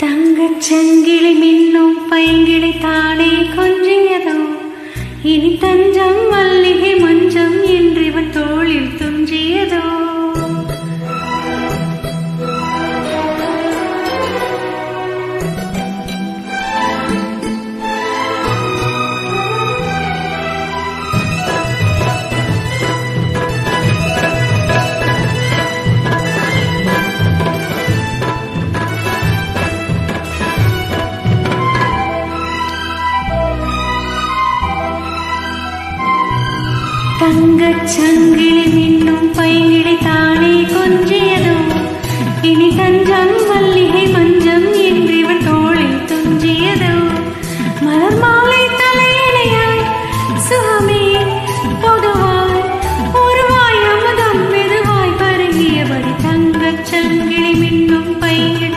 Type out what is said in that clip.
தங்கச் சங்கிலி மின்னும் பைங்கிளி தானே கொஞ்சியதோ? இனி தஞ்சம் தங்கச் சங்கிலி மின்னும் பைங்கிளி தானே கொஞ்சியதோ? இனி தஞ்சம் மல்லிகை மஞ்சம் என்றிவள் தோளில் துஞ்சியதோ? மலர் மாலை தலையணையாய் சுகமே பொதுவாய் ஒருவாய் அமுதம் மெதுவாய் பரங்கியபடி தங்கச் சங்கிலி மின்னும் பைங்கிளி